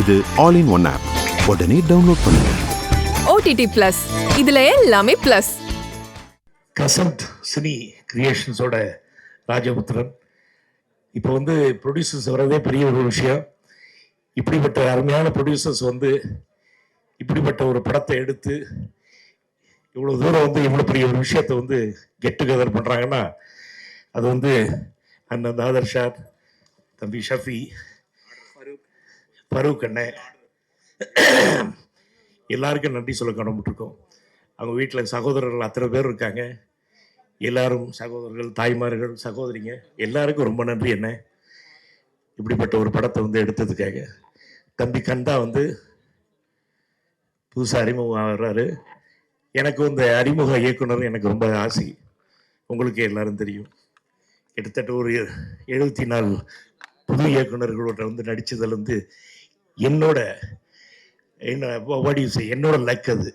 இது all in one app உடனே download பண்ணுங்க. ஓடிடி பிளஸ் இதுல எல்லாமே பிளஸ் கசன்ட் சினி கிரியேஷன்ஸோட ராஜபுத்திரன். இப்போ வந்து ப்ரொடியூசர்ஸ் வரதே பெரிய ஒரு விஷயம். இப்படிப்பட்ட அருமையான ப்ரொடியூசர்ஸ் வந்து இப்படிப்பட்ட ஒரு படத்தை எடுத்து இவ்வளோ தூரம் வந்து இவ்வளோ பெரிய ஒரு விஷயத்தை வந்து கெட் டுகெதர் பண்ணுறாங்கன்னா அது வந்து அண்ணன் தாதர் ஷார் தம்பி ஷஃபி ஃபரூக் எல்லாருக்கும் நன்றி சொல்ல கடமைப்பட்டிருக்கோம். அவங்க வீட்டில் சகோதரர்கள் அத்தனை பேர் இருக்காங்க. எல்லாரும் சகோதரர்கள் தாய்மார்கள் சகோதரிங்க எல்லாருக்கும் ரொம்ப நன்றி என்ன? இப்படிப்பட்ட ஒரு படத்தை வந்து எடுத்ததுக்காக. தம்பி கந்தா வந்து புதுசாக அறிமுகம் ஆகிறாரு. எனக்கு இந்த அறிமுக இயக்குனர் எனக்கு ரொம்ப ஆசை. உங்களுக்கு எல்லாரும் தெரியும். கிட்டத்தட்ட ஒரு எழுபத்தி நாலு புது இயக்குனர்களோட வந்து நடித்ததுலேருந்து என்னோட என்ன what என்னோட லக் அது.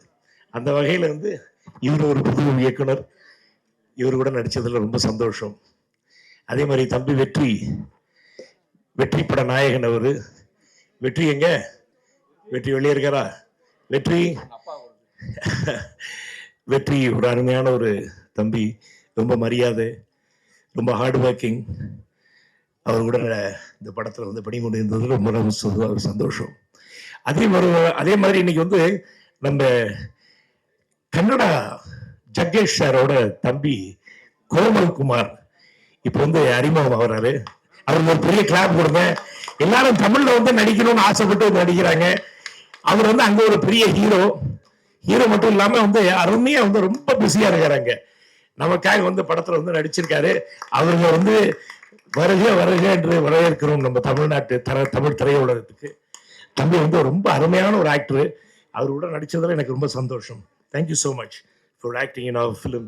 அந்த வகையில் வந்து இவர் ஒரு புது இயக்குனர். இவர் கூட நடித்ததில் ரொம்ப சந்தோஷம். அதே மாதிரி தம்பி வெற்றி வெற்றி பட நாயகன் அவர். வெற்றி எங்க? வெற்றி வெளியே இருக்காரா? வெற்றி? வெற்றி ஒரு அருமையான ஒரு தம்பி. ரொம்ப மரியாதை ரொம்ப ஹார்ட் ஒர்க்கிங் அவர் கூட இந்த படத்தில் வந்து பணிபுரிந்தது ரொம்ப ரொம்ப சந்தோ- ஒரு சந்தோஷம். அதே மாதிரி அதே மாதிரி இன்னைக்கு வந்து நம்ம கன்னடா ஜக்கேஷ் சாரோட தம்பி கோமல் குமார் இப்போ வந்து அறிமுகம் ஆகிறாரு. அவருக்கு ஒரு பெரிய கிளாப் கொடுங்க எல்லாரும் தமிழ்ல வந்து நடிக்கணும்னு ஆசைப்பட்டு வந்து நடிக்கிறாங்க. அவர் வந்து அங்க ஒரு பெரிய ஹீரோ ஹீரோ மட்டும் இல்லாம வந்து அருமையா வந்து ரொம்ப பிஸியா இருக்கிறாங்க நமக்காக வந்து படத்துல வந்து நடிச்சிருக்காரு. அவங்க வந்து வருக வருக என்று வரவேற்கிறோம் நம்ம தமிழ்நாட்டு தர தமிழ் திரையுலகத்துக்கு. தம்பி வந்து ரொம்ப அருமையான ஒரு ஆக்டர் அவர் கூட நடிச்சதுல எனக்கு ரொம்ப சந்தோஷம். Thank you so much for acting in our film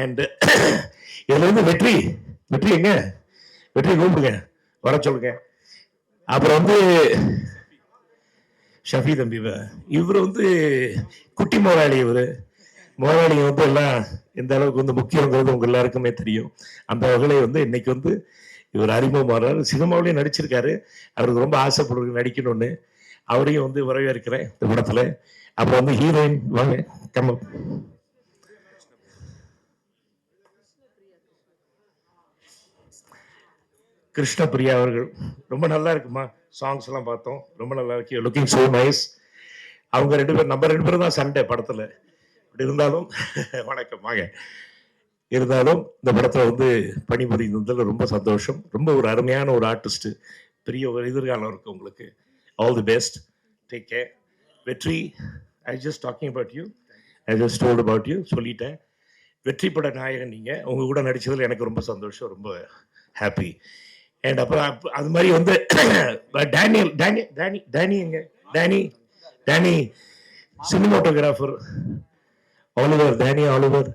and இதுல வெற்றி வெற்றி எங்க? வெற்றி கூப்பிடுங்க வர சொல்லுங்க. அப்புறம் வந்து ஷஃபி தம்பி இவர் வந்து குட்டி முதலாளி இவர். முதலாளி வந்து எல்லாம் எந்த அளவுக்கு வந்து முக்கியங்கிறது உங்க எல்லாருக்குமே தெரியும். அந்த வகையில வந்து இன்னைக்கு வந்து இவர் அறிமுகம் வர்றாரு நடிச்சிருக்காரு. அவருக்கு ரொம்ப ஆசைப்படுறது நடிக்கணும்னு அவரையும் வந்து வரவேற்கிறேன் இந்த படத்துல. அப்புறம் வந்து ஹீரோயின் வாங்க கம் கிருஷ்ணபிரியா அவர்கள் ரொம்ப நல்லா இருக்குமா? சாங்ஸ் எல்லாம் பார்த்தோம். ரொம்ப நல்லா இருக்கு. லுக்கிங் சோ நைஸ் அவங்க ரெண்டு பேரும் நம்ம ரெண்டு பேரும் தான் சண்டை படத்துல. அப்படி இருந்தாலும் வணக்கம் வாங்க. இருந்தாலும் இந்த படத்தில் வந்து பணிபுரிந்ததில் ரொம்ப சந்தோஷம். ரொம்ப ஒரு அருமையான ஒரு ஆர்டிஸ்ட்டு பெரிய ஒரு எதிர்காலம் இருக்குது உங்களுக்கு. All the best take care Vetri I just talking about you I just told about you சொல்லிட்டேன். வெற்றி பட நாயகன் நீங்கள் உங்கள் கூட நடித்ததில் எனக்கு ரொம்ப சந்தோஷம் ரொம்ப ஹாப்பி அண்ட் அப்புறம் அது மாதிரி வந்து டேனியல் டேனி டேனி டேனி எங்க? Danny Danny cinematographer Oliver Danny Oliver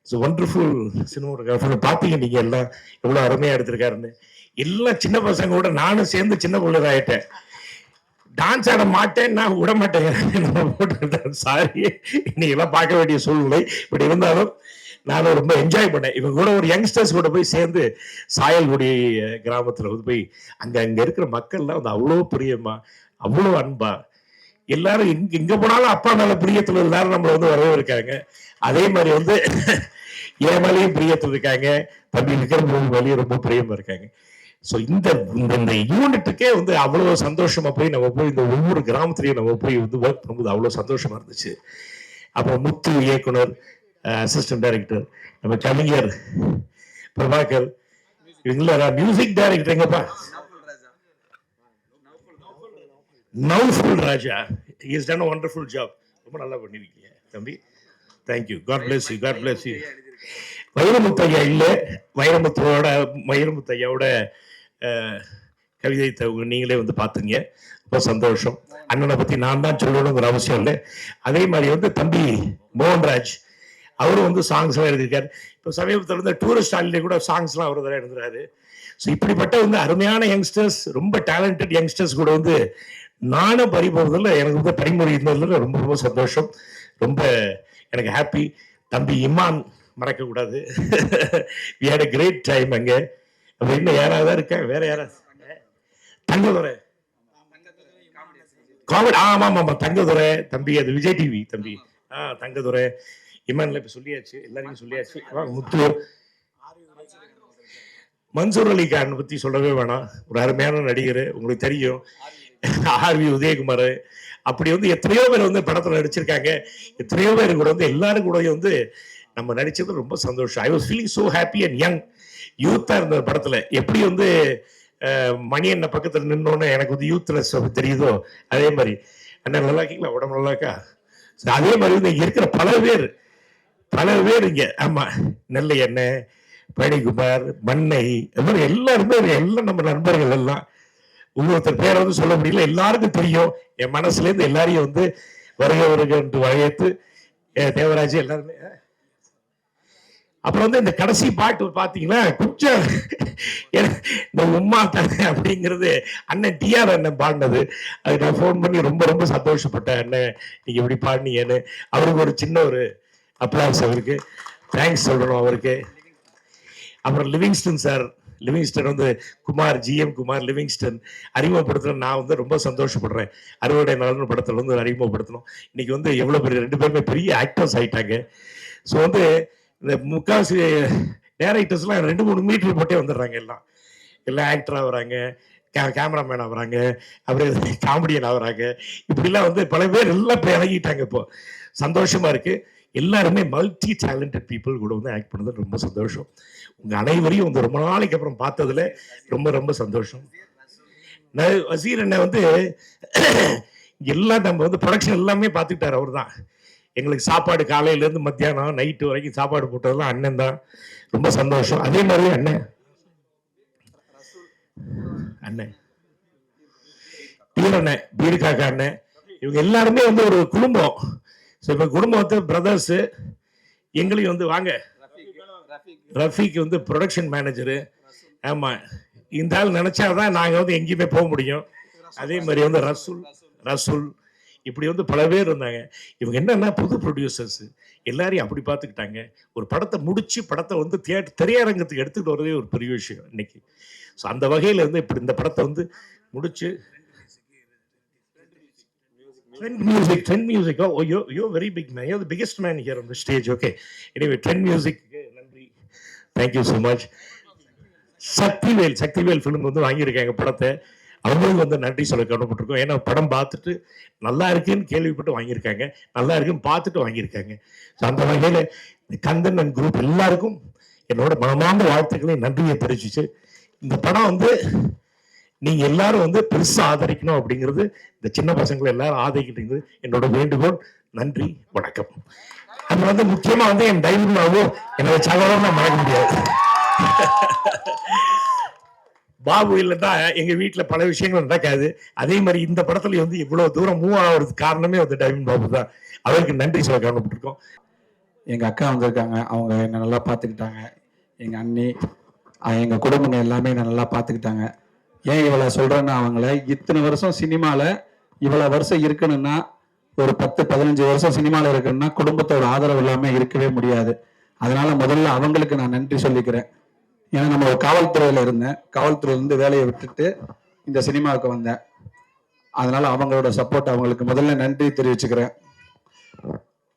it's wonderful cinematographer பார்த்தீங்க நீங்கள் எல்லாம். எவ்வளோ அருமையாக எடுத்திருக்காருன்னு. எல்லாம் சின்ன பசங்க கூட நானும் சேர்ந்து சின்ன பிள்ளை டான்ஸ் ஆட மாட்டேன் நான் விட மாட்டேன். சாரி இன்னைக்கெல்லாம் பார்க்க வேண்டிய சூழ்நிலை. இப்படி இருந்தாலும் நானும் ரொம்ப என்ஜாய் பண்ணேன். இவங்க கூட ஒரு யங்ஸ்டர்ஸ் கூட போய் சேர்ந்து சாயல்குடி கிராமத்தில் வந்து போய் அங்கே அங்கே இருக்கிற மக்கள்லாம் வந்து அவ்வளோ பிரியமா அவ்வளோ அன்பா எல்லாரும் எங்க இங்க போனாலும் அப்பா மேல பிரியத்துல எல்லாரும் நம்மள வந்து இருக்காங்க அதே மாதிரி வந்து என் மேலேயும் பிரியத்துல இருக்காங்க. தம்பி விக்ரம் மேலேயும் ரொம்ப பிரியமா இருக்காங்க. ஸோ இந்த இந்த யூனிட்டுக்கே வந்து அவ்வளோ சந்தோஷமா போய் நம்ம போய் இந்த ஒவ்வொரு கிராமத்துலயும் நம்ம போய் வந்து ஒர்க் பண்ணும்போது அவ்வளோ சந்தோஷமா இருந்துச்சு. அப்புறம் முத்து இயக்குனர் அசிஸ்டன்ட் டைரக்டர் நம்ம கவிஞர் பிரபாகர் இவங்கள மியூசிக் டைரக்டர் எங்கப்பா? Noufal Raja is done wonderful job ரொம்ப நல்லா பண்ணியிருக்கீங்க தம்பி. Thank you God bless you God bless you Vairamuthaiya ஐயா வைரமுத்தையோட வைரமுத்தையாவோட ஐயாவோட கவிதை நீங்களே வந்து பார்த்துங்க. ரொம்ப சந்தோஷம். அண்ணனை பற்றி நான் தான் சொல்லணுங்கிற அவசியம் இல்லை. அதே மாதிரி வந்து தம்பி மோகன்ராஜ் அவரும் வந்து சாங்ஸ்லாம் எழுதியிருக்காரு. இப்போ சமீபத்தில் வந்து டூரிஸ்ட் ஹாலிடே கூட சாங்ஸ்லாம் அவர் தான் எழுதுறாரு. ஸோ இப்படிப்பட்ட வந்து அருமையான யங்ஸ்டர்ஸ் ரொம்ப டேலண்டட் யங்ஸ்டர்ஸ் கூட வந்து நானும் பறி போகிறதுல எனக்கு வந்து பரிமுறை இருந்ததுல ரொம்ப ரொம்ப சந்தோஷம். ரொம்ப எனக்கு ஹாப்பி தம்பி இம்மான் மறக்க கூடாது. We had a great time அங்கே. அப்படி இன்னும் யாராவது இருக்கேன் வேற யாராவது தங்கதுரை. காமெடி. ஆமா ஆமா ஆமா. தங்கதுரை. தம்பி அது விஜய் டிவி தம்பி. ஆ தங்கதுரை. இமான்ல இப்ப சொல்லியாச்சு. எல்லாரையும் சொல்லியாச்சு. முத்து மன்சூர் அலி கான் பத்தி சொல்லவே வேணாம். ஒரு அருமையான நடிகர். உங்களுக்கு தெரியும். R V Udhayakumar. அப்படி வந்து எத்தனையோ பேர் வந்து படத்துல நடிச்சிருக்காங்க. எத்தனையோ பேர் கூட வந்து எல்லாரும் கூட வந்து நம்ம நடிச்சது ரொம்ப சந்தோஷம். I was feeling so happy and young யூத்தா இருந்த படத்துல. எப்படி வந்து மணி என்ன பக்கத்துல நின்னோன்னு எனக்கு வந்து யூத்னஸ் தெரியுதோ? அதே மாதிரி. அண்ணன் நல்லா இருக்கீங்களா? உடம்பு நல்லா இருக்கா? அதே மாதிரி வந்து இருக்கிற பல பேர் பல பேர் இங்க. ஆமா நெல்லை எண்ணெய் பழனிக்குமார் மண்ணை அது மாதிரி எல்லாருமே எல்லாம் நம்ம நண்பர்கள் எல்லாம் ஒவ்வொருத்தர் பேரை வந்து சொல்ல முடியல. எல்லாருக்கும் தெரியும். என் மனசுல இருந்து எல்லாரையும் வந்து வருக வருக என்று வகையத்து தேவராஜ் எல்லாருமே அப்புறம் வந்து இந்த கடைசி பாட்டு பாத்தீங்கன்னா கொஞ்சம் இந்த உம்மா தானே அப்படிங்கிறது அண்ணன் டிஆர் அண்ணன் பாடினது. அது நான் ஃபோன் பண்ணி ரொம்ப ரொம்ப சந்தோஷப்பட்டேன். அண்ணன் நீங்க இப்படி பாடினீங்கன்னு. அவருக்கு ஒரு சின்ன ஒரு அப்ளாஸ் அவருக்கு. தேங்க்ஸ் சொல்லணும் அவருக்கு. அப்புறம் லிவிங்ஸ்டன் சார் லிவிங்ஸ்டன் வந்து குமார் ஜிஎம் குமார் லிவிங்ஸ்டன் அறிமுகப்படுத்துற நான் வந்து ரொம்ப சந்தோஷப்படுறேன். அறுவடை நலன் படத்தில் வந்து அறிமுகப்படுத்தணும். இன்னைக்கு வந்து எவ்வளோ பெரிய ரெண்டு பேருமே பெரிய ஆக்டர்ஸ் ஆயிட்டாங்க. ஸோ வந்து இந்த முக்காசி டேரக்டர்ஸ்லாம் ரெண்டு மூணு மீட்டர் போட்டே வந்துடுறாங்க எல்லாம். எல்லாம் ஆக்டராக வராங்க கே கேமராமேன் ஆகுறாங்க அப்புறம் காமெடியன் ஆகுறாங்க. இப்படிலாம் வந்து பல பேர் எல்லாம் இறங்கிட்டாங்க இப்போ. சந்தோஷமா இருக்கு. எல்லாருமே மல்டி டேலண்டட் பீப்புள் கூட வந்து ஆக்ட் பண்ணது ரொம்ப சந்தோஷம். உங்க அனைவரையும் வந்து ரொம்ப நாளைக்கு அப்புறம் பார்த்ததுல ரொம்ப ரொம்ப சந்தோஷம். நான் வசீர் அண்ணன் வந்து எல்லாம் நம்ம வந்து ப்ரொடக்ஷன் எல்லாமே பார்த்துக்கிட்டார் அவர் தான் எங்களுக்கு சாப்பாடு காலையிலேருந்து மத்தியானம் நைட்டு வரைக்கும் சாப்பாடு போட்டதெல்லாம் அண்ணன் தான். ரொம்ப சந்தோஷம். அதே மாதிரி அண்ணன் அண்ணன் பீர் அண்ணன் காக்கா அண்ணன் இவங்க எல்லாருமே வந்து ஒரு குடும்பம். ஸோ இப்போ குடும்பத்தை பிரதர்ஸ் எங்களையும் வந்து வாங்க. ரஃபீக் வந்து ப்ரொடக்ஷன் மேனேஜரு ஆமா. இந்த ஆள் நினைச்சாதான் நாங்க வந்து எங்கேயுமே போக முடியும். அதே மாதிரி வந்து ரசூல். ரசூல். இப்படி வந்து பல பேர் இருந்தாங்க. இவங்க என்னன்னா புது ப்ரொடியூசர்ஸ் எல்லாரையும் அப்படி பார்த்துக்கிட்டாங்க. ஒரு படத்தை முடிச்சு படத்தை வந்து தியேட்டர் திரையரங்கத்துக்கு எடுத்துட்டு வரதே ஒரு பெரிய விஷயம் இன்னைக்கு. ஸோ அந்த வகையில இருந்து இப்படி இந்த படத்தை வந்து முடிச்சு Trend music, trend music. Oh, you're, you're very big man. You're the biggest man here on the stage. Okay. Anyway, trend music. Thank you so much Sakthivel Sakthivel film வந்து வாங்கியிருக்காங்க படத்தை. அவங்களுக்கு வந்து நன்றி சொல்ல கடமைப்பட்டிருக்கோம் ஏன்னா படம் பார்த்துட்டு நல்லா இருக்குன்னு கேள்விப்பட்டு வாங்கியிருக்காங்க. நல்லா இருக்குன்னு பார்த்துட்டு வாங்கியிருக்காங்க. ஸோ அந்த வகையில் கந்தன் அண்ட் குரூப் எல்லாருக்கும் என்னோட மனமார்ந்த வாழ்த்துக்களையும் நன்றியை தெரிவிச்சு இந்த படம் வந்து நீங்க எல்லாரும் வந்து பெருசா ஆதரிக்கணும் அப்படிங்கிறது இந்த சின்ன பசங்களை எல்லாரும் ஆதரிக்கிட்டீங்க என்னோட வேண்டுகோள். நன்றி வணக்கம். அது வந்து முக்கியமா வந்து என் டைவர்னாவோ என்னோட சகோதரன் நான் மறக்க முடியாது. பாபு இல்லைன்னா எங்க வீட்டுல பல விஷயங்கள் நடக்காது. அதே மாதிரி இந்த படத்துல வந்து இவ்வளவு தூரம் மூவ் ஆகுறதுக்கு காரணமே வந்து டைவன் பாபு தான். அவருக்கு நன்றி சொல்ல கவனப்பட்டிருக்கோம் எங்க அக்கா வந்திருக்காங்க. அவங்க என்ன நல்லா பார்த்துக்கிட்டாங்க. எங்க அண்ணி எங்க குடும்பங்க எல்லாமே என்ன நல்லா பார்த்துக்கிட்டாங்க. ஏன் இவளை சொல்றேன்னா அவங்கள? இத்தனை வருஷம் சினிமால இவ்வளவு வருஷம் இருக்கணும்னா ஒரு பத்து பதினஞ்சு வருஷம் சினிமாவில் இருக்கணும்னா குடும்பத்தோட ஆதரவு இல்லாம இருக்கவே முடியாது. அதனால முதல்ல அவங்களுக்கு நான் நன்றி சொல்லிக்கிறேன். ஏன்னா நம்ம ஒரு காவல்துறையில இருந்தேன். காவல்துறையில இருந்து வேலையை விட்டுட்டு இந்த சினிமாவுக்கு வந்தேன். அதனால அவங்களோட சப்போர்ட் அவங்களுக்கு முதல்ல நன்றி தெரிவிச்சுக்கிறேன்.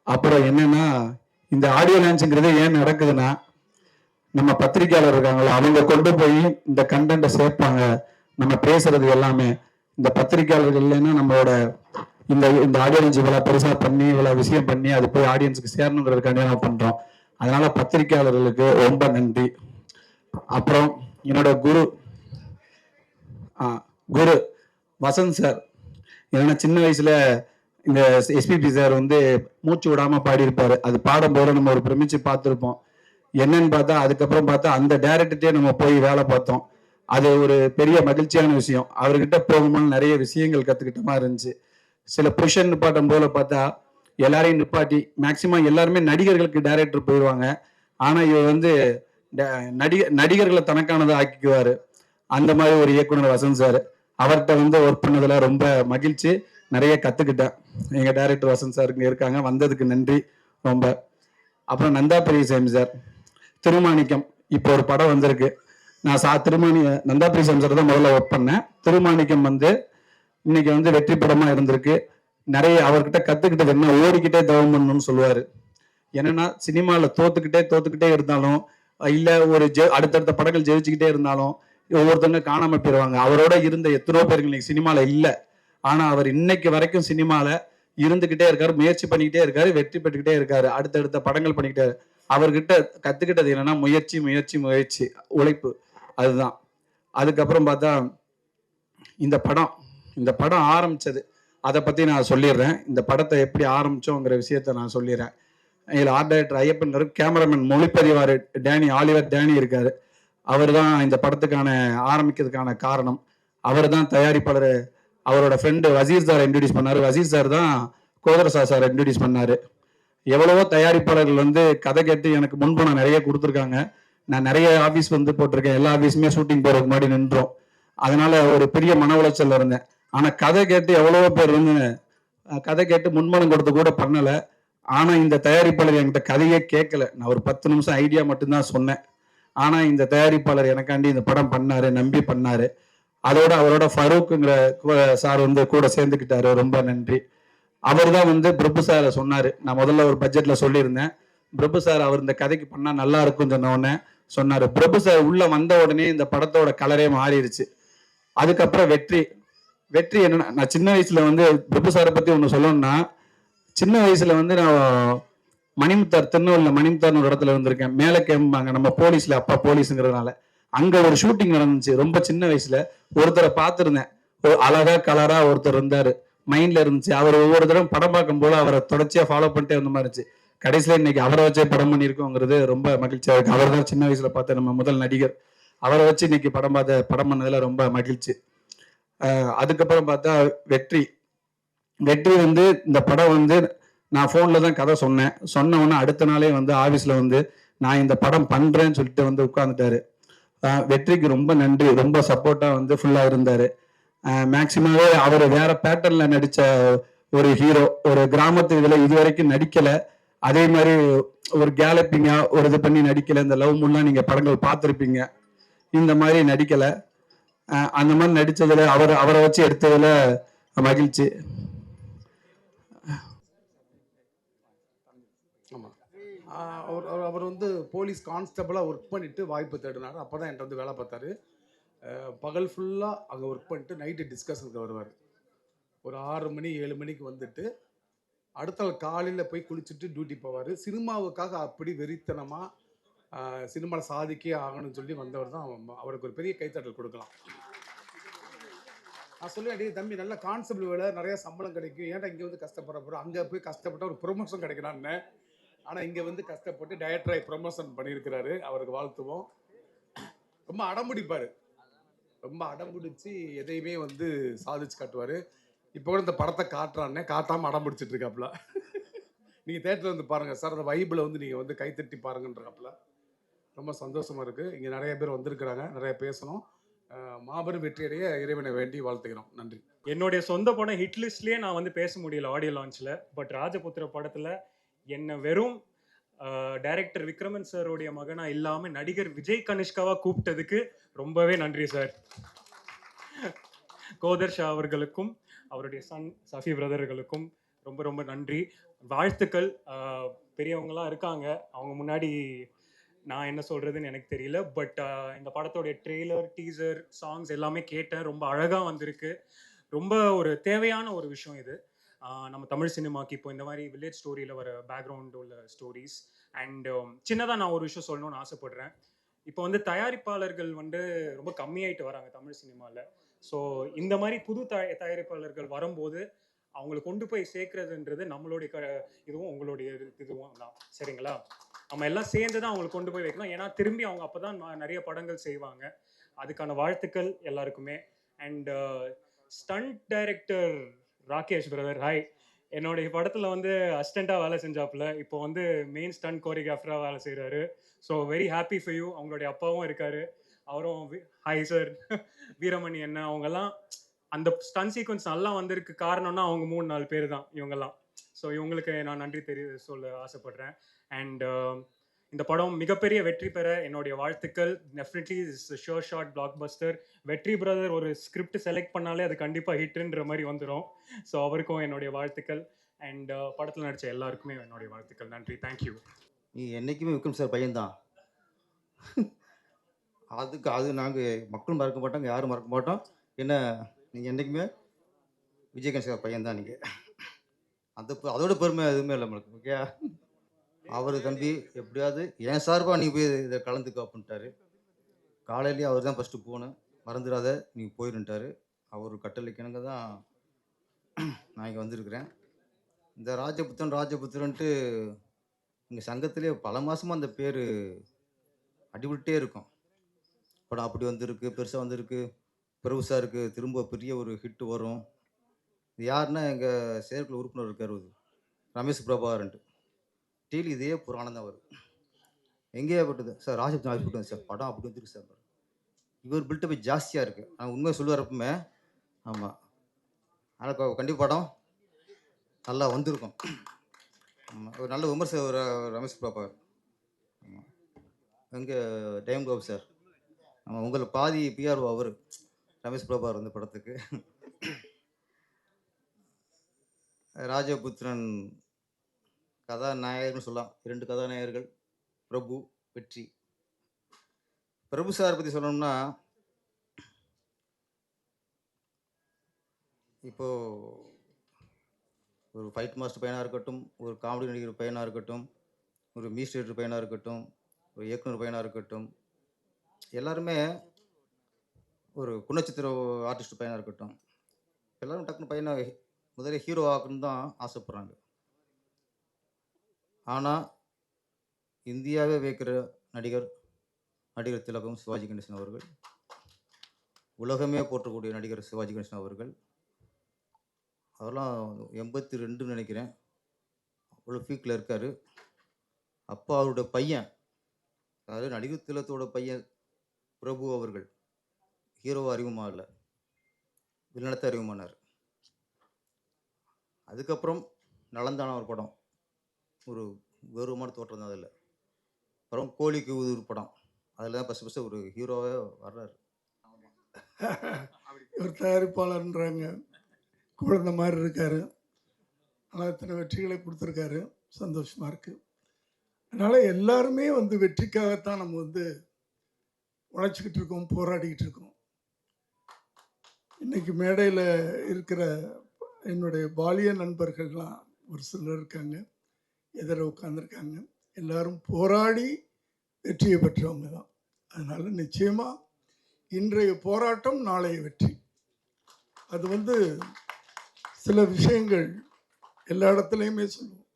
அப்புறம் என்னன்னா இந்த ஆடியோ லான்ச்சுங்கிறது ஏன் நடக்குதுன்னா நம்ம பத்திரிக்கையாளர் இருக்காங்களோ அவங்க கொண்டு போய் இந்த கண்டென்ட்டை சேர்ப்பாங்க. நம்ம பேசுறது எல்லாமே இந்த பத்திரிக்கையாளர்கள் இல்லைன்னா நம்மளோட இந்த இந்த ஆடியன்ஸ் இவ்வளோ பெருசாக பண்ணி இவ்வளோ விஷயம் பண்ணி அது போய் ஆடியன்ஸுக்கு சேரணுங்கிறதுக்காண்டி நம்ம பண்ணுறோம் அதனால பத்திரிக்கையாளர்களுக்கு ரொம்ப நன்றி. அப்புறம் என்னோட குரு குரு வசந்த் சார். ஏன்னா சின்ன வயசுல இந்த எஸ்பிபி சார் வந்து மூச்சு விடாம பாடியிருப்பாரு. அது பாடும்போது நம்ம ஒரு பிரமிச்சு பார்த்துருப்போம். என்னன்னு பார்த்தா அதுக்கப்புறம் பார்த்தா அந்த டேரக்டர்ட்டே நம்ம போய் வேலை பார்த்தோம். அது ஒரு பெரிய மகிழ்ச்சியான விஷயம். அவர்கிட்ட போகும்போது நிறைய விஷயங்கள் கற்றுக்கிட்ட மாதிரி இருந்துச்சு. சில புருஷன் நிப்பாட்டம் போல பார்த்தா எல்லாரையும் நிப்பாட்டி மேக்சிமம் எல்லாருமே நடிகர்களுக்கு டைரக்டர் போயிடுவாங்க ஆனால் இவர் வந்து ட- நடிக நடிகர்களை தனக்கானதை ஆக்கிக்குவார். அந்த மாதிரி ஒரு இயக்குனர் வசந்த் சார். அவர்கிட்ட வந்து ஒர்க் பண்ணதில் ரொம்ப மகிழ்ச்சி. நிறைய கற்றுக்கிட்டேன் எங்கள் டைரக்டர் வசந்த் சார் இருக்காங்க. வந்ததுக்கு நன்றி. ரொம்ப. அப்புறம் நந்தா பெரியசாமி சார். திருமாணிக்கம். இப்போ ஒரு படம் வந்திருக்கு. நான் சா திருமணி நந்தா பெரியசாமி சார் தான் முதல்ல ஒர்க் பண்ணேன். திருமாணிக்கம் வந்து இன்னைக்கு வந்து வெற்றி படமா இருந்திருக்கு. நிறைய அவர்கிட்ட கத்துக்கிட்டது என்ன ஓடிக்கிட்டே தவம் பண்ணணும்னு சொல்லுவார். என்னன்னா சினிமாவில் தோத்துக்கிட்டே தோத்துக்கிட்டே இருந்தாலும் இல்லை ஒரு ஜெ அடுத்தடுத்த படங்கள் ஜெயிச்சுக்கிட்டே இருந்தாலும் ஒவ்வொருத்தவங்க காணாம போயிடுவாங்க அவரோட இருந்த எத்தனையோ பேருக்கு இன்னைக்கு சினிமாவில் இல்லை. ஆனால் அவர் இன்னைக்கு வரைக்கும் சினிமாவில் இருந்துக்கிட்டே இருக்காரு முயற்சி பண்ணிக்கிட்டே இருக்காரு வெற்றி பெற்றுக்கிட்டே இருக்காரு. அடுத்தடுத்த படங்கள் பண்ணிக்கிட்டே அவர்கிட்ட கற்றுக்கிட்டது என்னன்னா முயற்சி முயற்சி முயற்சி உழைப்பு. அதுதான். அதுக்கப்புறம் பார்த்தா இந்த படம் இந்த படம் ஆரம்பித்தது அதை பற்றி நான் சொல்லிடுறேன். இந்த படத்தை எப்படி ஆரம்பிச்சோங்கிற விஷயத்த நான் சொல்லிடுறேன். இதில் ஆர்ட் டைரக்டர் ஐயப்பன் இருக்காரு கேமராமேன் மொழிப்பதிவார் டேனி ஆலிவர் டேனி இருக்கார். அவர் தான் இந்த படத்துக்கான ஆரம்பிக்கிறதுக்கான காரணம். அவர் தான் தயாரிப்பாளர். அவரோட ஃப்ரெண்டு வசீர் சார் இன்ட்ரடியூஸ் பண்ணாரு. வசீர் சார் தான் கோதரசா சார் இன்ட்ரடியூஸ் பண்ணார். எவ்வளவோ தயாரிப்பாளர்கள் வந்து கதை கேட்டு எனக்கு முன்பணம் நிறைய கொடுத்துருக்காங்க. நான் நிறைய ஆஃபீஸ் வந்து போட்டிருக்கேன். எல்லா ஆஃபீஸுமே ஷூட்டிங் போறதுக்கு முன்னாடி நின்றோம். அதனால ஒரு பெரிய மன உளைச்சல் இருந்தேன். ஆனால் கதை கேட்டு எவ்வளவோ பேர் வந்து கதை கேட்டு முன்மனம் கொடுத்து கூட பண்ணலை. ஆனால் இந்த தயாரிப்பாளர் என்கிட்ட கதையே கேட்கல. நான் ஒரு பத்து நிமிஷம் ஐடியா மட்டும்தான் சொன்னேன். ஆனால் இந்த தயாரிப்பாளர் எனக்காண்டி இந்த படம் பண்ணாரு நம்பி பண்ணாரு. அதோட அவரோட ஃபரூக்குங்கிற சார் வந்து கூட சேர்ந்துக்கிட்டாரு. ரொம்ப நன்றி. அவர் தான் வந்து பிரபு சார் சொன்னார். நான் முதல்ல ஒரு பட்ஜெட்டில் சொல்லியிருந்தேன். பிரபு சார் அவர் இந்த கதைக்கு பண்ணா நல்லா இருக்கும்னு சொன்ன உடனே சொன்னாரு. பிரபு சார் உள்ள வந்த உடனே இந்த படத்தோட கலரே மாறிடுச்சு அதுக்கப்புறம் வெற்றி. வெற்றி என்னன்னா நான் சின்ன வயசுல வந்து பிரபு சாரை பத்தி ஒன்று சொல்லணும்னா சின்ன வயசுல வந்து நான் மணிமுத்தார் திருநூல்ல மணிமுத்தார்னு ஒரு இடத்துல இருந்திருக்கேன். மேலே கேம்பாங்க நம்ம போலீஸ்ல அப்பா போலீஸுங்கிறதுனால. அங்க ஒரு ஷூட்டிங் நடந்துச்சு ரொம்ப சின்ன வயசுல. ஒருத்தரை பார்த்துருந்தேன். ஒரு அழகா கலரா ஒருத்தர் இருந்தாரு. மைண்ட்ல இருந்துச்சு. அவர் ஒவ்வொரு தடவை படம் பார்க்கும் போது அவரை தொடர்ச்சியா ஃபாலோ பண்ணிட்டே வந்த மாதிரி இருந்துச்சு. கடைசியில் இன்னைக்கு அவரை வச்சே படம் பண்ணியிருக்கோங்கிறது ரொம்ப மகிழ்ச்சியாக இருக்கு. அவர் தான் சின்ன வயசில் பார்த்த நம்ம முதல் நடிகர். அவரை வச்சு இன்னைக்கு படம் பார்த்த படம் பண்ணதில் ரொம்ப மகிழ்ச்சி. அதுக்கப்புறம் பார்த்தா வெற்றி. வெற்றி வந்து இந்த படம் வந்து நான் ஃபோனில் தான் கதை சொன்னேன். சொன்ன உடனே அடுத்த நாளே வந்து ஆஃபீஸில் வந்து நான் இந்த படம் பண்ணுறேன்னு சொல்லிட்டு வந்து உட்காந்துட்டாரு வெற்றிக்கு ரொம்ப நன்றி. ரொம்ப சப்போர்ட்டாக வந்து ஃபுல்லாக இருந்தார். மேக்சிமமே அவர் வேற பேட்டர்னில் நடித்த ஒரு ஹீரோ ஒரு கிராமத்து இதில் இது வரைக்கும் நடிக்கலை. அதே மாதிரி ஒரு கேலப்பிங்கா ஒரு இது பண்ணி நடிக்கல. இந்த லவ் முல்லாம் நீங்க படங்கள் பார்த்துருப்பீங்க. இந்த மாதிரி நடிக்கல. அந்த மாதிரி நடிச்சதுல அவர் அவரை வச்சு எடுத்ததுல மகிழ்ச்சி. ஆமாம் அவர் அவர் அவர் வந்து போலீஸ் கான்ஸ்டபிளாக ஒர்க் பண்ணிட்டு வாய்ப்பு தேடினார். அப்போ தான் என்கிட்ட வந்து வேலை பார்த்தாரு. பகல் ஃபுல்லாக அங்கே ஒர்க் பண்ணிட்டு நைட்டு டிஸ்கஷனுக்கு வருவார். ஒரு ஆறு மணி ஏழு மணிக்கு வந்துட்டு அடுத்த நாள் காலையில் போய் குளிச்சுட்டு டியூட்டி போவார். சினிமாவுக்காக அப்படி வெறித்தனமாக சினிமாவில் சாதிக்கே ஆகணும்னு சொல்லி வந்தவர் தான் அவருக்கு ஒரு பெரிய கைத்தட்டல் கொடுக்கலாம். நான் சொல்லி அடி தம்பி நல்ல கான்செப்ட் வேலை நிறைய சம்பளம் கிடைக்கும். ஏன்டா இங்கே வந்து கஷ்டப்பட போகிறோம் அங்கே போய் கஷ்டப்பட்டா ஒரு ப்ரொமோஷன் கிடைக்கலான்னு ஆனால் இங்கே வந்து கஷ்டப்பட்டு டைரக்டராக ப்ரொமோஷன் பண்ணியிருக்கிறாரு. அவருக்கு வாழ்த்துவோம். ரொம்ப அடம்பிடிப்பார். ரொம்ப அடம்பிடிச்சு எதையுமே வந்து சாதிச்சு காட்டுவார். இப்போ கூட இந்த படத்தை காட்டுறான்னே காட்டாமல் அடம் பிடிச்சிட்டு இருக்காப்புல நீங்கள் தேட்டரில் வந்து பாருங்கள் சார் அந்த வைபிளை வந்து நீங்கள் வந்து கைத்தட்டி பாருங்கன்றாப்புல ரொம்ப சந்தோஷமாக இருக்குது இங்கே நிறைய பேர் வந்திருக்கிறாங்க நிறைய பேசணும். மாபெரும் வெற்றியடைய இறைவனை வேண்டி வாழ்த்துக்கிறோம் நன்றி. என்னுடைய சொந்த படம் ஹிட்லிஸ்ட்லேயே நான் வந்து பேச முடியல ஆடியோ லான்ச்சில் பட் ராஜபுத்திர படத்தில் என்னை வெறும் டைரக்டர் விக்ரமன் சாரோடைய மகனா இல்லாமல் நடிகர் விஜய் கனிஷ்காவா கூப்பிட்டதுக்கு ரொம்பவே நன்றி சார் கோதர் ஷா அவர்களுக்கும் அவருடைய சன் சஃபி பிரதர்களுக்கும் ரொம்ப ரொம்ப நன்றி. வாழ்த்துக்கள். பெரியவங்களாம் இருக்காங்க. அவங்க முன்னாடி நான் என்ன சொல்கிறதுன்னு எனக்கு தெரியல. பட் இந்த படத்தோடைய ட்ரெய்லர் டீசர் சாங்ஸ் எல்லாமே கேட்டேன். ரொம்ப அழகாக வந்திருக்கு. ரொம்ப ஒரு தேவையான ஒரு விஷயம் இது. நம்ம தமிழ் சினிமாக்கு இப்போ இந்த மாதிரி வில்லேஜ் ஸ்டோரியில் வர பேக்ரவுண்ட் உள்ள ஸ்டோரிஸ் அண்ட் சின்னதாக நான் ஒரு விஷயம் சொல்லணும்னு ஆசைப்படுறேன். இப்போ வந்து தயாரிப்பாளர்கள் வந்து ரொம்ப கம்மியாயிட்டு வராங்க தமிழ் சினிமாவில் ஸோ இந்த மாதிரி புது தய தயாரிப்பாளர்கள் வரும்போது அவங்களை கொண்டு போய் சேர்க்கறதுன்றது நம்மளுடைய க இதுவும் உங்களுடைய இது- இதுவும் தான் சரிங்களா? நம்ம எல்லாம் சேர்ந்து தான் அவங்களை கொண்டு போய் வைக்கணும். ஏன்னா திரும்பி அவங்க அப்போ தான் நிறைய படங்கள் செய்வாங்க. அதுக்கான வாழ்த்துக்கள் எல்லாருக்குமே. And stunt director Rakesh brother hi என்னுடைய படத்தில் வந்து அசிஸ்டண்ட்டாக வேலை செஞ்சாப்புல. இப்போ வந்து மெயின் ஸ்டண்ட் கோரியோகிராஃபராக வேலை செய்கிறாரு so very happy for you அவங்களுடைய அப்பாவும் இருக்காரு. அவரும் ஹாய் சார் வீரமணி என்ன அவங்கெல்லாம் அந்த ஸ்டன் சீக்வன்ஸ் நல்லா வந்திருக்கு. காரணம்னா அவங்க மூணு நாலு பேர் தான் இவங்கெல்லாம். ஸோ இவங்களுக்கு நான் நன்றி தெரிய சொல்ல ஆசைப்படுறேன். அண்ட் um, இந்த படம் மிகப்பெரிய வெற்றி பெற என்னுடைய வாழ்த்துக்கள். Definitely is sure shot blockbuster Vetri brother ஒரு ஸ்கிரிப்ட் செலக்ட் பண்ணாலே அது கண்டிப்பாக ஹிட்டுன்ற மாதிரி வந்துடும் ஸோ அவருக்கும் என்னுடைய வாழ்த்துக்கள். அண்ட் uh, படத்தில் நடித்த எல்லாருக்குமே என்னுடைய வாழ்த்துக்கள். நன்றி. தேங்க்யூ நீ என்றைக்குமே விக்ரம் சார் பையன்தான். அதுக்கு அது நாங்கள் மக்களும் மறக்க மாட்டோம் யாரும் மறக்க மாட்டோம். என்ன நீங்கள் என்றைக்குமே விஜயகாந்த் சார் பையன்தான் நீங்கள் அந்த அதோட பெருமை எதுவுமே இல்லை நம்மளுக்கு ஓகே அவர் தம்பி எப்படியாவது என் சார்பாக நீ போய் இதை கலந்துக்கோ அப்படின்ட்டாரு. காலையிலேயே அவர் தான் ஃபஸ்ட்டு போகணும் மறந்துடாத நீங்கள் போயிருன்ட்டாரு. அவர் கட்டளைக்கிணங்க தான் நான் இங்கே வந்திருக்கிறேன். இந்த ராஜபுத்திரன் ராஜபுத்திரன்ட்டு எங்கள் சங்கத்திலே பல மாதமாக அந்த பேர் அடிபட்டே இருக்கும். படம் அப்படி வந்திருக்கு பெருசாக வந்திருக்கு. பெருசாக இருக்குது திரும்ப பெரிய ஒரு ஹிட் வரும். இது யாருன்னா எங்கள் செயற்குழு உறுப்பினர் இருக்கார் அது ரமேஷ் பிரபாகரன்ட்டு. டெய்லி இதே புராணம் தான் வரும் எங்கேயே பட்டது. சார் ராஜபுத்திரன் ஆகிப்பட்டு சார் படம் அப்படி வந்துருக்கு சார். இவர் பில்டப் ஜாஸ்தியாக இருக்குது நான் உண்மையை சொல்லுவாரப்புமே. ஆமாம் ஆனால் கண்டிப்பாக படம் நல்லா வந்திருக்கும். ஆமாம் ஒரு நல்ல விமர்சகர் ரமேஷ் பிரபாகர். ஆமாம் எங்கே டைம் கோபு சார். ஆமாம் உங்களை பாதி பிஆர்ஓ அவர்? ரமேஷ் பிரபார் வந்து படத்துக்கு. ராஜபுத்திரன் கதாநாயகர்னு சொல்லலாம். இரண்டு கதாநாயகர்கள். பிரபு வெற்றி. பிரபு சார் பற்றி சொல்லணும்னா இப்போது ஒரு ஃபைட் மாஸ்டர் பையனாக இருக்கட்டும் ஒரு காமெடி நடிகர் பையனாக இருக்கட்டும் ஒரு மீஸ்டேட்டர் பையனாக இருக்கட்டும் ஒரு இயக்குனர் பையனாக இருக்கட்டும் எல்லாருமே ஒரு குணச்சித்திர ஆர்டிஸ்ட் பையனாக இருக்கட்டும் எல்லாரும் டக்குனு பையனை முதல்ல ஹீரோ ஆக்கணும்னு தான் ஆசைப்பட்றாங்க. ஆனால் இந்தியாவே வைக்கிற நடிகர் நடிகர் திலகம் சிவாஜி கணேசன் அவர்கள் உலகமே போற்றக்கூடிய நடிகர் சிவாஜி கணேசன் அவர்கள் அதெல்லாம் எண்பத்தி ரெண்டுன்னு நினைக்கிறேன் அவ்வளோ பீக்கில் இருக்கார். அப்போ அவரோட பையன் அதாவது நடிகர் திலத்தோட பையன் பிரபு அவர்கள் ஹீரோவை அறிமுகமாக இல்லை வில்லனத்தை அறிமுகமானார் அதுக்கப்புறம் நலந்தான ஒரு படம் ஒரு கௌரவமான தோற்றம் தான் அதில். அப்புறம் கோழிக்கு உதிர் படம் அதில் தான் ஃபஸ்ட் ஃபஸ்ட்டு ஒரு ஹீரோவே வர்றாரு. இவர் தயாரிப்பாளர்ன்றாங்க. குழந்தை மாதிரி இருக்கார். ஆனால் இத்தனை வெற்றிகளை கொடுத்துருக்காரு. சந்தோஷமாக இருக்குது அதனால் எல்லாருமே வந்து வெற்றிக்காகத்தான் நம்ம வந்து உழைச்சிக்கிட்டு இருக்கோம் போராடிக்கிட்டு இருக்கோம். இன்றைக்கி மேடையில் இருக்கிற என்னுடைய பாலிய நண்பர்கள்லாம் ஒரு சிலர் இருக்காங்க எதிர உட்காந்துருக்காங்க எல்லாரும் போராடி வெற்றியை பெற்றவங்க தான். அதனால் நிச்சயமாக இன்றைய போராட்டம் நாளைய வெற்றி. அது வந்து சில விஷயங்கள் எல்லா இடத்துலையுமே சொல்லுவோம்.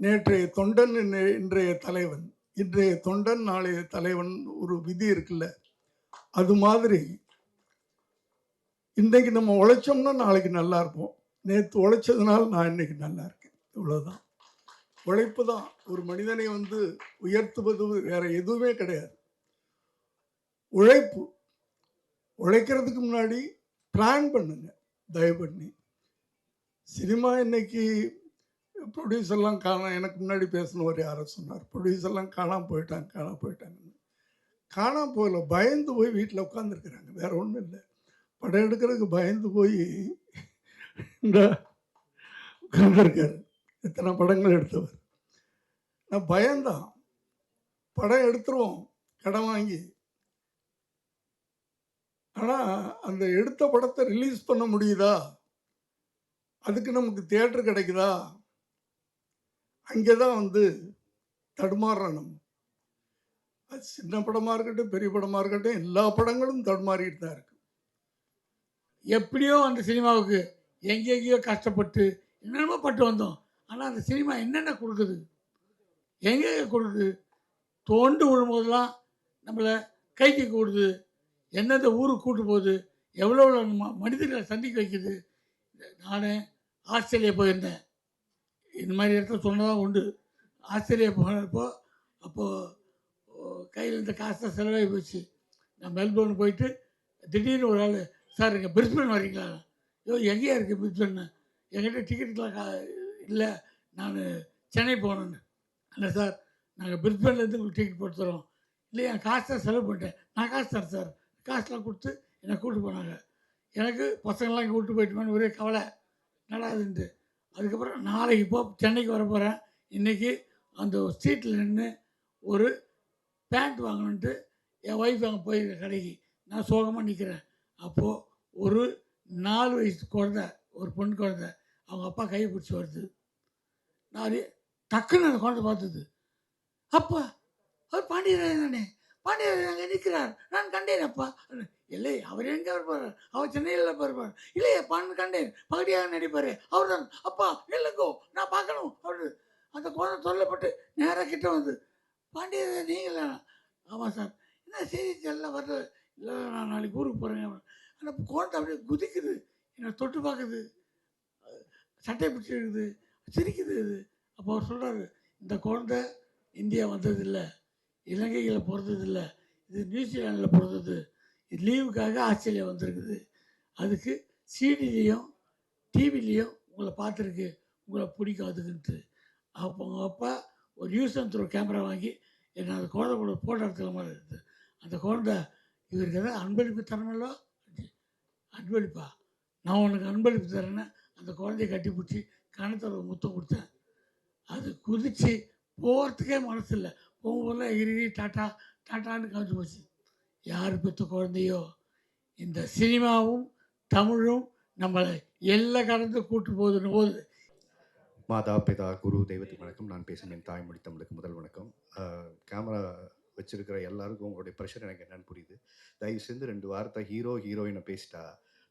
நேற்றைய தொண்டன் இன்றைய தலைவன் இன்றைய தொண்டன் நாளைய தலைவன் ஒரு விதி இருக்குல்ல? அது மாதிரி இன்றைக்கு நம்ம உழைச்சோம்னா நாளைக்கு நல்லா இருப்போம். நேற்று உழைச்சதுனால நான் இன்னைக்கு நல்லா இருக்கேன். இவ்வளோதான் உழைப்பு தான் ஒரு மனிதனை வந்து உயர்த்துவது வேற எதுவுமே கிடையாது. உழைப்பு. உழைக்கிறதுக்கு முன்னாடி பிளான் பண்ணுங்க. தயவு பண்ணி. சினிமா இன்னைக்கு ப்ரொடியூசர்லாம் காணாம் எனக்கு முன்னாடி பேசினவர் யாரோ சொன்னார். ப்ரொடியூசர்லாம் காணாமல் போயிட்டாங்க காணாம போயிட்டாங்கன்னு. காணாம போகல பயந்து போய் வீட்டில் உட்காந்துருக்குறாங்க வேற ஒன்றும் இல்லை. படம் எடுக்கிறதுக்கு பயந்து போய் இந்த உட்காந்துருக்காரு எத்தனை படங்கள் எடுத்தவர். நான் பயந்தான். படம் எடுத்துருவோம் கடன் வாங்கி. ஆனால் அந்த எடுத்த படத்தை ரிலீஸ் பண்ண முடியுதா? அதுக்கு நமக்கு தேட்டர் கிடைக்குதா? அங்கே தான் வந்து தடுமாறுறோம் நம்ம. அது சின்ன படமாக இருக்கட்டும் பெரிய படமாக இருக்கட்டும் எல்லா படங்களும் தடுமாறிட்டு தான் இருக்கு. எப்படியோ அந்த சினிமாவுக்கு எங்கெங்கேயோ கஷ்டப்பட்டு என்னென்னமோ பட்டு வந்தோம். ஆனால் அந்த சினிமா என்னென்ன கொடுக்குது? எங்கே கொடுக்குது? தோண்டு விழும்போதெல்லாம் நம்மளை கைக்கு கூடுது. எந்தெந்த ஊருக்கு கூட்டு போகுது? எவ்வளோ எவ்வளோ ம மனிதர்களை சந்திக்க வைக்குது? நான் ஆஸ்திரேலியா போயிருந்தேன். இந்த மாதிரி இடத்துல சொன்னதாக உண்டு. ஆஸ்திரேலியா போனப்போ அப்போது கையில் இருந்த காசு தான் செலவாகி போச்சு. நான் மெல்போர்ன் போயிட்டு திடீர்னு ஒரு ஆள் சார் இங்கே பிரிஸ்பன் வரீங்களா? ஐயோ எங்கேயா இருக்குது பிரிஸ்பன் என்கிட்ட டிக்கெட்டுலாம் கா இல்லை நான் சென்னை போகணுன்னு இல்லை சார் நாங்கள் பிரிஸ்பன்லேருந்து உங்களுக்கு டிக்கெட் போட்டு தரோம். இல்லை என் காசு தான் செலவு பண்ணிட்டேன். நான் காசு தரேன் சார். காசுலாம் கொடுத்து என்னை கூப்பிட்டு போனாங்க. எனக்கு பசங்களாம் இங்கே கூப்பிட்டு போயிட்டுமான்னு ஒரே கவலை. நல்லாதுன்ட்டு அதுக்கப்புறம் நாளைக்கு போ சென்னைக்கு வர போகிறேன் இன்றைக்கி அந்த ஸ்ட்ரீட்டில் நின்று ஒரு பேண்ட் வாங்கணுன்ட்டு என் ஒய்ஃப் அங்கே போயிருக்க கடைக்கு. நான் சோகமாக நிற்கிறேன் அப்போது ஒரு நாலு வயசு குழந்த ஒரு பொண்ணு குழந்த அவங்க அப்பா கை பிடிச்சி வருது. நான் டக்குன்னு அந்த குழந்தை பார்த்தது. அப்பா அவர் பாண்டியராஜன் தானே? பாண்டியராஜன் அங்கே நிற்கிறார் நான் கண்டேன் அப்பா. இல்லை அவர் எங்கே இருப்பார்? அவர் சென்னையில் இருப்பார். இல்லையே பாண்டு கண்டேன் பகுதியாக நடிப்பார். அவர் தான் அப்பா இல்லைங்கோ நான் பார்க்கணும் அவர் அந்த குழந்தை சொல்லப்பட்டு நேராக கிட்ட வந்து பாண்டியர் நீங்களா? ஆமாம் சார். என்ன செய்தி? எல்லாம் வரல. இல்லை நான் நாளைக்கு ஊருக்கு போகிறேன் அந்த குழந்தை அப்படியே குதிக்குது. என்னை தொட்டு பார்க்குது. சட்டை பிடிச்சி இருக்குது சிரிக்குது இது. அப்போ அவர் சொல்கிறாரு இந்த குழந்தை இந்தியா வந்ததில்லை. இலங்கையில் பிறந்ததில்லை. இது நியூசிலாண்டில் பிறந்தது. லீவுக்காக ஆஸ்திரேலியா வந்திருக்குது. அதுக்கு சீடிலையும் டிவிலையும் உங்களை பார்த்துருக்கு. உங்களை பிடிக்கும் அதுக்குன்ட்டு அப்போ உங்கள் அப்பா ஒரு யூஸ் அண்ட் த்ரோ கேமரா வாங்கி என்னை அந்த குழந்தை கூட ஃபோட்டோ எடுத்துக்கிற மாதிரி இருக்குது அந்த குழந்தை இவருக்கு எதாவது அன்பளிப்பு தரணும்லோ? அன்பளிப்பா? நான் உனக்கு அன்பளிப்பு தரேன்னு அந்த குழந்தைய கட்டி பிடிச்சி கணத்தில் ஒரு முத்தம் கொடுத்தேன். அது குதித்து போகிறதுக்கே மனசு இல்லை. போகும்போதெல்லாம் எகிரி டாட்டா டாட்டான்னு காமிச்சு போச்சு. யார் பெற்ற குழந்தையோ? இந்த சினிமாவும் தமிழும் நம்மளை எல்லை கடந்து கூட்டு போகுதுன்னு போது. மாதா பிதா குரு தெய்வத்துக்கு வணக்கம். நான் பேசும் என் தாய்மொழி தமிழுக்கு முதல் வணக்கம். கேமரா வச்சுருக்கிற எல்லாருக்கும் உங்களுடைய ப்ரெஷர் எனக்கு என்னன்னு புரியுது. தயவு செஞ்சு ரெண்டு வாரத்தை ஹீரோ ஹீரோயினை பேசிட்டா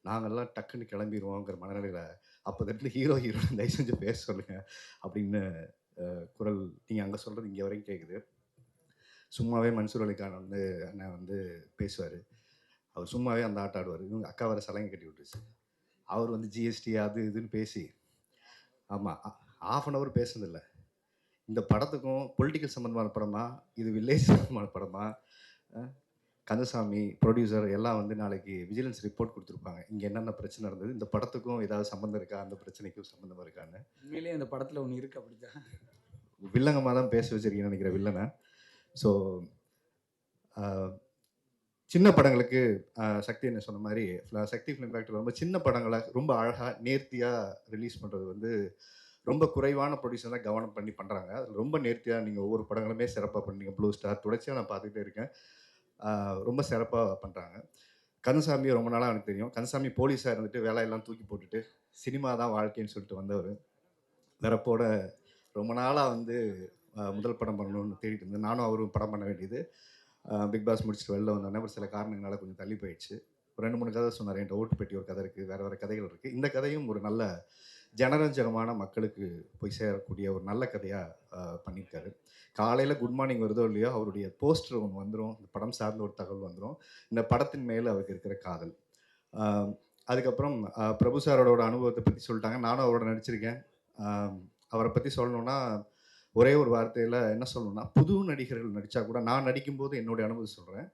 நாங்கள்லாம் டக்குன்னு கிளம்பிடுவோங்கிற மனநிலையில் அப்போ தட்டு ஹீரோ ஹீரோயின் தயவு செஞ்சு பேச சொல்லுங்கள் அப்படின்னு குரல் நீங்கள் அங்கே சொல்கிறது இங்கே வரைக்கும் கேட்குது சும்மாவே மன்சூர் அலிகான் வந்து அண்ணன் வந்து பேசுவார். அவர் சும்மாவே அந்த ஆட்டம் ஆடுவார். இவங்க அக்கா வர சலங்கை கட்டி விட்டுருச்சு. அவர் வந்து ஜிஎஸ்டி அது இதுன்னு பேசி ஆமாம் ஆஃப் அன் ஹவர் பேசுனதில்ல. இந்த படத்துக்கும் பொலிட்டிக்கல் சம்மந்தமான படமா இது வில்லேஜ் சம்மந்தமான படமா கந்தசாமி ப்ரொடியூசர் எல்லாம் வந்து நாளைக்கு விஜிலன்ஸ் ரிப்போர்ட் கொடுத்துருப்பாங்க. இங்கே என்னென்ன பிரச்சனை நடந்தது இந்த படத்துக்கும் ஏதாவது சம்மந்தம் இருக்கா அந்த பிரச்சனைக்கும் சம்மந்தமாக இருக்கான்னு. உண்மையிலேயே அந்த படத்தில் ஒன்று இருக்கு அப்படிதான் வில்லங்கமாக தான் பேச வச்சிருக்கீங்கன்னு நினைக்கிற வில்லனை. ஸோ சின்ன படங்களுக்கு சக்தி என்ன சொன்ன மாதிரி சக்தி ஃபிலிம் ஃபேக்டரி ரொம்ப சின்ன படங்களை ரொம்ப அழகாக நேர்த்தியாக ரிலீஸ் பண்ணுறது வந்து ரொம்ப குறைவான ப்ரொடியூசர் தான் கவனம் பண்ணி பண்ணுறாங்க அதில் ரொம்ப நேர்த்தியாக நீங்கள் ஒவ்வொரு படங்களுமே சிறப்பாக பண்ணீங்க ப்ளூ ஸ்டார் தொடர்ச்சியாக நான் பார்த்துக்கிட்டே இருக்கேன். ரொம்ப சிறப்பாக பண்ணுறாங்க கந்தசாமியை ரொம்ப நாளாக எனக்கு தெரியும். கந்தசாமி போலீஸாக இருந்துட்டு வேலையெல்லாம் தூக்கி போட்டுட்டு சினிமா தான் வாழ்க்கைன்னு சொல்லிட்டு வந்தவர். வரப்போட ரொம்ப நாளாக வந்து முதல் படம் பண்ணணும்னு தேடிட்டு இருந்தேன். நானும் அவரும் படம் பண்ண வேண்டியது. பிக் பாஸ் முடிச்சுட்டு வெளில வந்தோடனே ஒரு சில காரணங்களால் கொஞ்சம் தள்ளி போயிடுச்சு. ஒரு ரெண்டு மூணு கதை சொன்னார். என்கிட்ட ஓட்டு பெட்டி ஒரு கதை இருக்குது வேறு வேறு கதைகள் இருக்குது இந்த கதையும் ஒரு நல்ல ஜனரஞ்சகமான மக்களுக்கு போய் சேரக்கூடிய ஒரு நல்ல கதையாக பண்ணியிருக்காரு. காலையில் குட் மார்னிங் வருதோ இல்லையோ அவருடைய போஸ்டர் ஒன்று வந்துடும் இந்த படம் சார்ந்த ஒரு தகவல் வந்துடும் இந்த படத்தின் மேலே அவருக்கு இருக்கிற காதல். அதுக்கப்புறம் பிரபு சாரோட அனுபவத்தை பற்றி சொல்லிட்டாங்க. நானும் அவரோட நடிச்சிருக்கேன். அவரை பற்றி சொல்லணுன்னா ஒரே ஒரு வார்த்தையில் என்ன சொல்லணும்னா புது நடிகர்கள் நடித்தா கூட நான் நடிக்கும்போது என்னுடைய அனுபவம் சொல்கிறேன்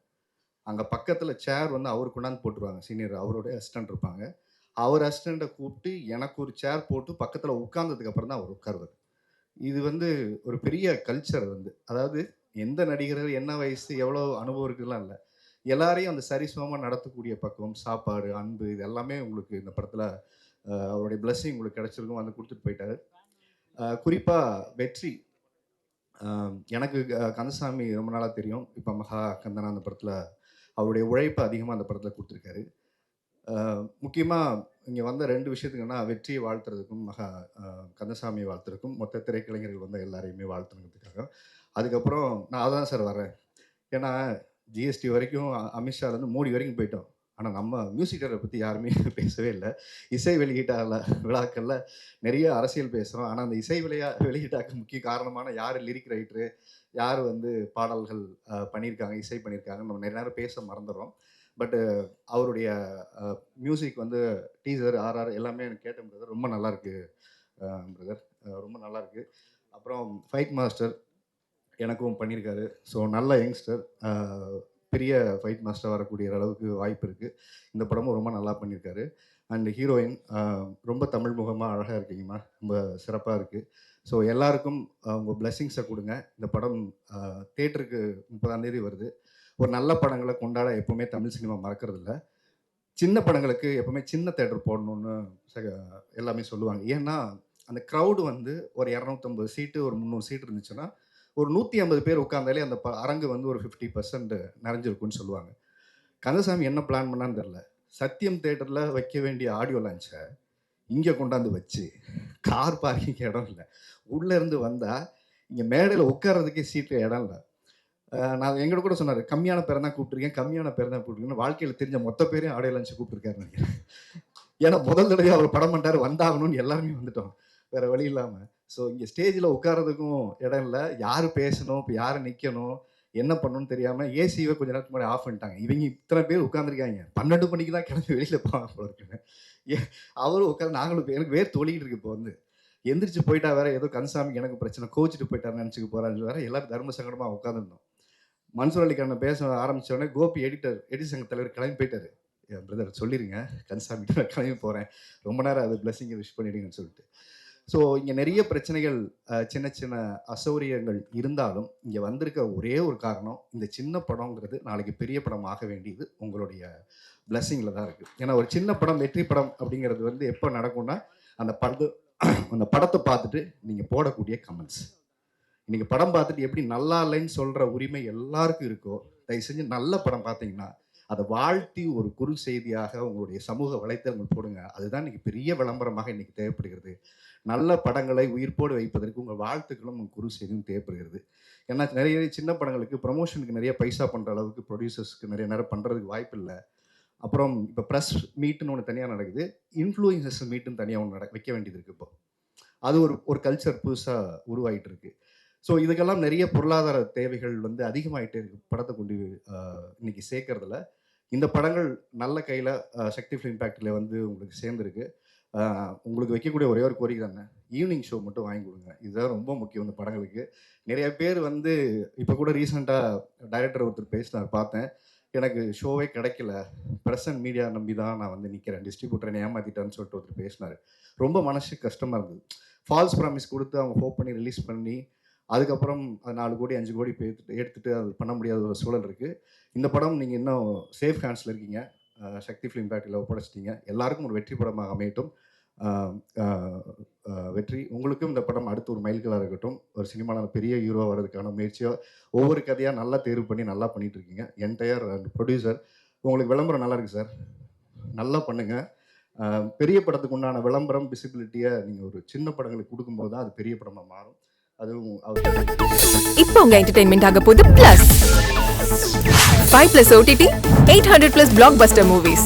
அங்கே பக்கத்தில் சேர் வந்து அவர் கொண்டாந்து போட்டுருவாங்க. சீனியர் அவருடைய அசிஸ்டண்ட் இருப்பாங்க. அவர் அசிஸ்டண்ட்டை கூப்பிட்டு எனக்கு ஒரு சேர் போட்டு பக்கத்தில் உட்கார்ந்ததுக்கு அப்புறம் தான் அவர் உட்காருவார். இது வந்து ஒரு பெரிய கல்ச்சர் வந்து. அதாவது எந்த நடிகர்கள் என்ன வயசு எவ்வளோ அனுபவம் இருக்குலாம் இல்லை. எல்லாரையும் அந்த சரிசமமாக நடத்தக்கூடிய பக்குவம் சாப்பாடு அன்பு இது எல்லாமே உங்களுக்கு இந்த படத்தில் அவருடைய பிளஸ்ஸிங் உங்களுக்கு கிடச்சிருக்கும். வந்து கொடுத்துட்டு போயிட்டார். குறிப்பாக வெற்றி. எனக்கு க- கந்தசாமி ரொம்ப நாளாக தெரியும். இப்போ மகா கந்தனா அந்த படத்தில் அவருடைய உழைப்பு அதிகமாக அந்த படத்தில் கொடுத்துருக்காரு. முக்கியமாக இங்கே வந்த ரெண்டு விஷயத்துக்குன்னா வெற்றியை வாழ்த்துறதுக்கும் மகா கந்தசாமியை வாழ்த்துறதுக்கும் மொத்த திரைக்கலைஞர்கள் வந்து எல்லாரையுமே வாழ்த்துறதுக்காக அதுக்கப்புறம் நான் அதான் சார் வரேன். ஏன்னா ஜிஎஸ்டி வரைக்கும் அமித்ஷாலேருந்து மோடி வரைக்கும் போயிட்டோம். ஆனால் நம்ம மியூசிக்கரை பற்றி யாருமே பேசவே இல்லை. இசை வெளியீட்டால விழாக்களில் நிறைய அரசியல் பேசுகிறோம் ஆனால் அந்த இசை விளையா வெளியீட்டாக்கு முக்கிய காரணமான யார் லிரிக் ரைட்டரு யார் வந்து பாடல்கள் பண்ணியிருக்காங்க இசை பண்ணியிருக்காங்க நம்ம நிறைய நேரம் பேச மறந்துடுறோம். பட்டு அவருடைய மியூசிக் வந்து டீசர் ஆர்ஆர் எல்லாமே எனக்கு கேட்ட பிரதர் ரொம்ப நல்லா இருக்கு பிரதர் ரொம்ப நல்லா இருக்கு. அப்புறம் ஃபைட் மாஸ்டர் எனக்கும் பண்ணியிருக்காரு ஸோ நல்ல யங்ஸ்டர் பெரிய ஃபைட் மாஸ்டர் வரக்கூடிய அளவுக்கு வாய்ப்பு இருக்குது இந்த படமும் ரொம்ப நல்லா பண்ணியிருக்காரு அண்ட் ஹீரோயின் ரொம்ப தமிழ் முகமாக அழகாக இருக்கீங்கம்மா. ரொம்ப சிறப்பாக இருக்குது ஸோ எல்லாருக்கும் உங்கள் பிளெஸ்ஸிங்ஸை கொடுங்க. இந்த படம் தேட்டருக்கு முப்பதாம் தேதி வருது. ஒரு நல்ல படங்களை கொண்டாட எப்போவுமே தமிழ் சினிமா மறக்கிறது சின்ன படங்களுக்கு எப்போவுமே சின்ன தேட்டர் போடணும்னு எல்லாமே சொல்லுவாங்க. ஏன்னா அந்த க்ரௌடு வந்து ஒரு இரநூத்தம்பது சீட்டு ஒரு முந்நூறு சீட் இருந்துச்சுன்னா ஒரு நூற்றி ஐம்பது பேர் உட்காந்தாலே அந்த ப- அரங்கு வந்து ஒரு ஃபிஃப்டி பர்சன்ட் நிறைஞ்சிருக்குன்னு சொல்லுவாங்க. கந்தசாமி என்ன பிளான் பண்ணான்னு தெரில சத்தியம் தேட்டரில் வைக்க வேண்டிய ஆடியோ லான்ச்சை இங்கே கொண்டாந்து வச்சு கார் பார்க்கிங் இடம் இல்லை. உள்ளேருந்து வந்தால் இங்கே மேடையில் உட்கார்றதுக்கே சீட்டு இடம் இல்லை. நான் எங்கள்கிட்ட கூட சொன்னார் கம்மியான பேரை தான் கூப்பிட்டுருக்கேன் கம்மியான பேரை தான் கூப்பிட்டுருக்கேன் வாழ்க்கையில் தெரிஞ்ச மொத்த பேரையும் ஆடியோ லான்ச்சு கூப்பிட்டுருக்காரு நினைக்கிறேன். ஏன்னா முதல் தடவை அவர் படம் பண்ணிட்டார் வந்தாகணும்னு எல்லாருமே வந்துட்டோம். வேற வழி இல்லாமல் ஸோ இங்கே ஸ்டேஜில் உட்காரதுக்கும் இடம் இல்லை. யார் பேசணும்? இப்போ யார் நிற்கணும் என்ன பண்ணணும்னு தெரியாமல் ஏசிவை கொஞ்ச நேரத்துக்கு முன்னாடி ஆஃப் பண்ணிட்டாங்க. இவங்க இத்தனை பேர் உட்காந்துருக்காங்க பன்னெண்டு மணிக்கு தான் கிளம்பி வெளியில் போவாங்க போல இருக்குன்னு ஏ அவரும் உட்காந்து நாங்களும் எனக்கு வேர் தொழிக்கிட்டு இருக்கு இப்போ வந்து. எந்திரிச்சு போயிட்டா வேற ஏதோ கன்சாமி எனக்கு பிரச்சனை கோச்சிட்டு போயிட்டாரு நினச்சிக்க போகிறான்னு வேற எல்லாரும் தர்ம சங்கடமாக உட்காந்துருந்தோம் மன்சூர் அலிகான பேச ஆரம்பித்தோடனே கோபி எடிட்டர் எடிட் சங்க தலைவர் கிளம்பி போயிட்டாரு. என் பிரதர் சொல்லிடுங்க கன்சாமிட்டு நான் கிளம்பி போகிறேன் ரொம்ப நேரம் அது பிளஸிங்கை விஷ் பண்ணிடுங்கன்னு சொல்லிட்டு. ஸோ இங்கே நிறைய பிரச்சனைகள் சின்ன சின்ன அசௌகரியங்கள் இருந்தாலும் இங்கே வந்திருக்க ஒரே ஒரு காரணம் இந்த சின்ன படங்கிறது நாளைக்கு பெரிய படம் ஆக வேண்டியது உங்களுடைய பிளஸ்ஸிங்கில் தான் இருக்குது ஏன்னா ஒரு சின்ன படம் வெற்றி படம் அப்படிங்கிறது வந்து எப்போ நடக்கும்னா அந்த படத்து அந்த படத்தை பார்த்துட்டு நீங்கள் போடக்கூடிய கமெண்ட்ஸ் இன்றைக்கி படம் பார்த்துட்டு எப்படி நல்லா இல்லைன்னு சொல்கிற உரிமை எல்லாருக்கும் இருக்கோ தயவு செஞ்சு நல்ல படம் பார்த்தீங்கன்னா அதை வாழ்த்தி ஒரு குறு செய்தியாக உங்களுடைய சமூக வலைத்தளங்கள் போடுங்க. அதுதான் இன்னைக்கு பெரிய விளம்பரமாக இன்னைக்கு தேவைப்படுகிறது. நல்ல படங்களை உயிர்ப்போடு வைப்பதற்கு உங்கள் வாழ்த்துக்களும் உங்கள் குரு செய்தியும் தேவைப்படுகிறது. ஏன்னா நிறைய சின்ன படங்களுக்கு ப்ரமோஷனுக்கு நிறைய பைசா பண்ணுற அளவுக்கு ப்ரொடியூசர்ஸ்க்கு நிறைய நேரம் பண்ணுறதுக்கு வாய்ப்பு இல்லை. அப்புறம் இப்போ ப்ரெஸ் மீட்டுன்னு ஒன்று தனியாக நடக்குது. இன்ஃப்ளூயன்சஸ் மீட்டுன்னு தனியாக ஒன்று நட வைக்க வேண்டியது இருக்குது இப்போ. அது ஒரு ஒரு கல்ச்சர் புதுசாக உருவாகிட்டு இருக்கு. ஸோ இதுக்கெல்லாம் நிறைய பொருளாதார தேவைகள் வந்து அதிகமாகிட்டே இருக்கு. படத்தை கொண்டு இன்னைக்கு சேர்க்கறதுல. இந்த படங்கள் நல்ல கையில் சக்தி ஃபிலிம் ஃபேக்டரியில் வந்து உங்களுக்கு சேர்ந்துருக்கு. உங்களுக்கு வைக்கக்கூடிய ஒரே ஒரு கோரிக்கை தானே ஈவினிங் ஷோ மட்டும் வாங்கி கொடுங்க. இதுதான் ரொம்ப முக்கியம் இந்த படங்களுக்கு. நிறைய பேர் வந்து இப்போ கூட ரீசெண்டாக டைரக்டர் ஒருத்தர் பேசினார் பார்த்தேன். எனக்கு ஷோவே கிடைக்கல. ப்ரெசன்ட் மீடியா நம்பி தான் நான் வந்து நிற்கிறேன் டிஸ்ட்ரிபியூட்டரை ஏமாத்திட்டேன்னு சொல்லிட்டு ஒருத்தர் பேசினார். ரொம்ப மனசு கஷ்டமாக இருந்தது. ஃபால்ஸ் ப்ராமிஸ் கொடுத்து அவங்க ஹோப் பண்ணி ரிலீஸ் பண்ணி அதுக்கப்புறம் அது நாலு கோடி அஞ்சு கோடி இப்போ எடுத்துட்டு அது பண்ண முடியாத ஒரு சூழல் இருக்குது இந்த படம் நீங்கள் இன்னும் சேஃப் ஹேண்ட்ஸில் இருக்கீங்க. சக்தி ஃபிலிம் ஃபேக்டரியில் ஒப்படைச்சிட்டீங்க. எல்லாருக்கும் ஒரு வெற்றி படமாக அமையட்டும். வெற்றி. உங்களுக்கும் இந்த படம் அடுத்து ஒரு மைல்களாக இருக்கட்டும். ஒரு சினிமாவில் பெரிய ஹீரோ வர்றதுக்கான முயற்சியாக ஒவ்வொரு கதையாக நல்லா தேர்வு பண்ணி நல்லா பண்ணிகிட்டு இருக்கீங்க என்டையர் ப்ரொடியூசர் உங்களுக்கு விளம்பரம் நல்லா இருக்கு சார் நல்லா பண்ணுங்கள் பெரிய படத்துக்கு உண்டான விளம்பரம் விசிபிலிட்டியை நீங்கள் ஒரு சின்ன படங்களுக்கு கொடுக்கும்போது தான் அது பெரிய படமாக மாறும். அதுவும் இப்போ உங்க என்டர்டைன்மெண்ட் ஆக போகுது plus five plus OTT eight hundred plus blockbuster movies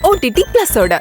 OTT பிளஸோட